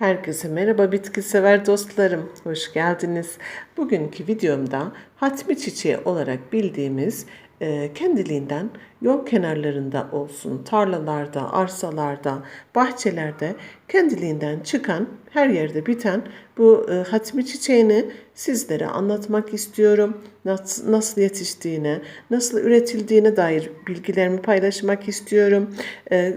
Herkese merhaba bitki sever dostlarım. Hoş geldiniz. Bugünkü videomda hatmi çiçeği olarak bildiğimiz e, kendiliğinden yol kenarlarında olsun, tarlalarda, arsalarda, bahçelerde kendiliğinden çıkan, her yerde biten bu e, hatmi çiçeğini sizlere anlatmak istiyorum. Nasıl, yetiştiğine, nasıl üretildiğine dair bilgilerimi paylaşmak istiyorum. E,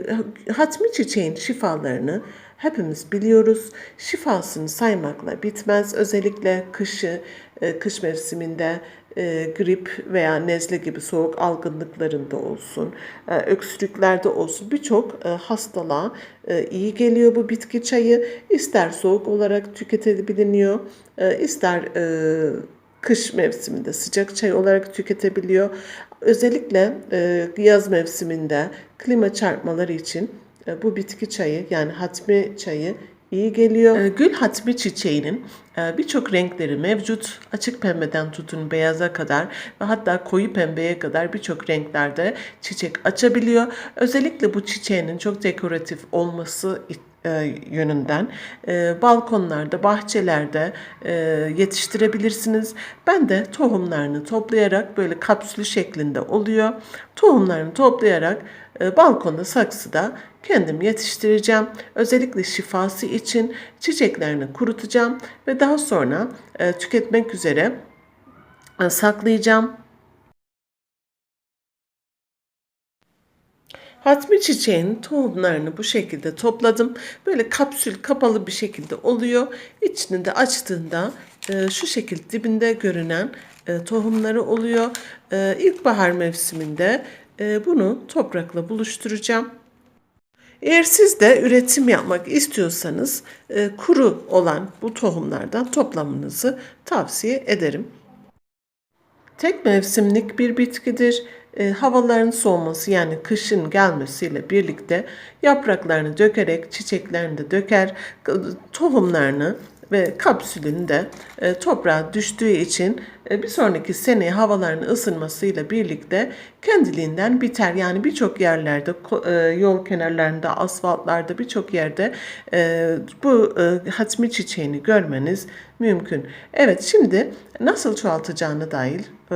hatmi çiçeğin şifalarını hepimiz biliyoruz. Şifasını saymakla bitmez. Özellikle kışı, e, kış mevsiminde e, grip veya nezle gibi soğuk algınlıklarında olsun, e, öksürüklerde olsun birçok hastalığa iyi geliyor bu bitki çayı. İster soğuk olarak tüketilebiliyor, ister kış mevsiminde sıcak çay olarak tüketebiliyor. Özellikle yaz mevsiminde klima çarpmaları için bu bitki çayı yani hatmi çayı iyi geliyor. E, Gül hatmi çiçeğinin e, birçok renkleri mevcut. Açık pembeden tutun beyaza kadar ve hatta koyu pembeye kadar birçok renklerde çiçek açabiliyor. Özellikle bu çiçeğinin çok dekoratif olması yönünden balkonlarda, bahçelerde yetiştirebilirsiniz. Ben de tohumlarını toplayarak böyle kapsülü şeklinde oluyor. Tohumlarını toplayarak balkonda saksıda kendim yetiştireceğim. Özellikle şifası için çiçeklerini kurutacağım ve daha sonra e, tüketmek üzere e, saklayacağım. Hatmi çiçeğin tohumlarını bu şekilde topladım. Böyle kapsül kapalı bir şekilde oluyor. İçini de açtığında e, şu şekilde dibinde görünen e, tohumları oluyor. E, ilkbahar mevsiminde e, bunu toprakla buluşturacağım. Eğer siz de üretim yapmak istiyorsanız e, kuru olan bu tohumlardan toplamanızı tavsiye ederim. Tek mevsimlik bir bitkidir. E, havaların soğuması yani kışın gelmesiyle birlikte yapraklarını dökerek çiçeklerini de döker, tohumlarını ve kapsülün de e, toprağa düştüğü için e, bir sonraki sene havaların ısınmasıyla birlikte kendiliğinden biter. Yani birçok yerlerde e, yol kenarlarında, asfaltlarda birçok yerde e, bu e, hatmi çiçeğini görmeniz mümkün. Evet şimdi nasıl çoğaltacağını dair e,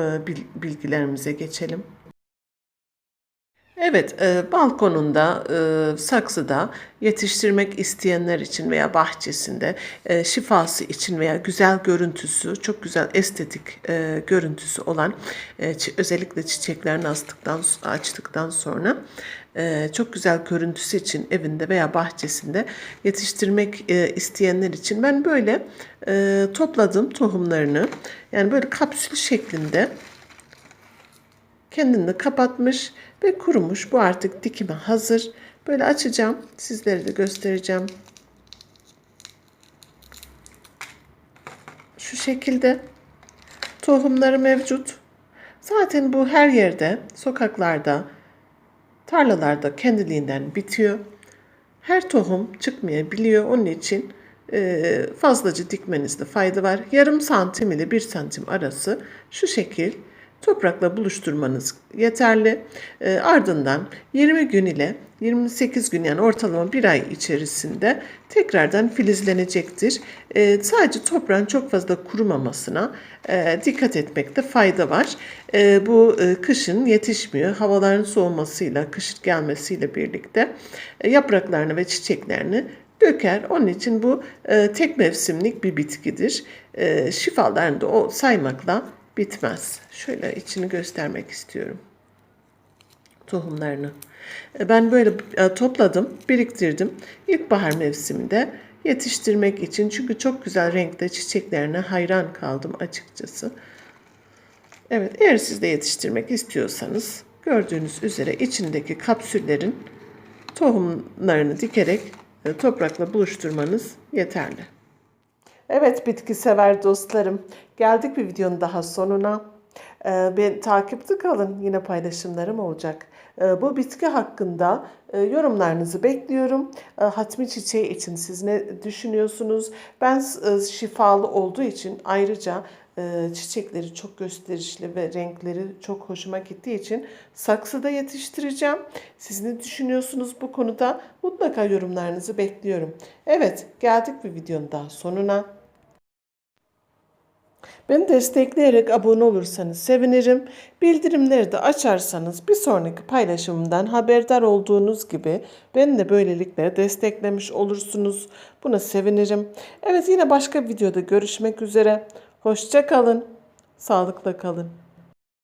bilgilerimize geçelim. Evet, e, balkonunda, e, saksıda yetiştirmek isteyenler için veya bahçesinde e, şifası için veya güzel görüntüsü, çok güzel estetik e, görüntüsü olan e, özellikle çiçeklerini astıktan, açtıktan sonra e, çok güzel görüntüsü için evinde veya bahçesinde yetiştirmek e, isteyenler için ben böyle e, topladım tohumlarını. Yani böyle kapsül şeklinde kendini kapatmış ve kurumuş. Bu artık dikime hazır. Böyle açacağım. Sizlere de göstereceğim. Şu şekilde tohumları mevcut. Zaten bu her yerde, sokaklarda, tarlalarda kendiliğinden bitiyor. Her tohum çıkmayabiliyor. Onun için e, fazlaca dikmenizde fayda var. Yarım santim ile bir santim arası şu şekil toprakla buluşturmanız yeterli. E, ardından 20 gün ile 28 gün yani ortalama bir ay içerisinde tekrardan filizlenecektir. E, sadece toprağın çok fazla kurumamasına e, dikkat etmekte fayda var. E, bu e, kışın yetişmiyor. Havaların soğumasıyla, kış gelmesiyle birlikte e, yapraklarını ve çiçeklerini döker. Onun için bu e, tek mevsimlik bir bitkidir. E, şifalarını da o saymakla bitmez. Şöyle içini göstermek istiyorum. Tohumlarını. E, ben böyle e, topladım, biriktirdim. İlkbahar mevsiminde yetiştirmek için. Çünkü çok güzel renkte çiçeklerine hayran kaldım açıkçası. Evet, eğer siz de yetiştirmek istiyorsanız gördüğünüz üzere içindeki kapsüllerin tohumlarını dikerek e, toprakla buluşturmanız yeterli. Evet bitki sever dostlarım. Geldik bir videonun daha sonuna. Ee, ben takipte kalın. Yine paylaşımlarım olacak. Ee, bu bitki hakkında e, yorumlarınızı bekliyorum. Ee, hatmi çiçeği için siz ne düşünüyorsunuz? Ben e, şifalı olduğu için ayrıca e, çiçekleri çok gösterişli ve renkleri çok hoşuma gittiği için saksıda yetiştireceğim. Siz ne düşünüyorsunuz bu konuda? Mutlaka yorumlarınızı bekliyorum. Evet, geldik bir videonun daha sonuna. Beni destekleyerek abone olursanız sevinirim. Bildirimleri de açarsanız bir sonraki paylaşımımdan haberdar olduğunuz gibi beni de böylelikle desteklemiş olursunuz. Buna sevinirim. Evet yine başka bir videoda görüşmek üzere. Hoşça kalın. Sağlıkla kalın.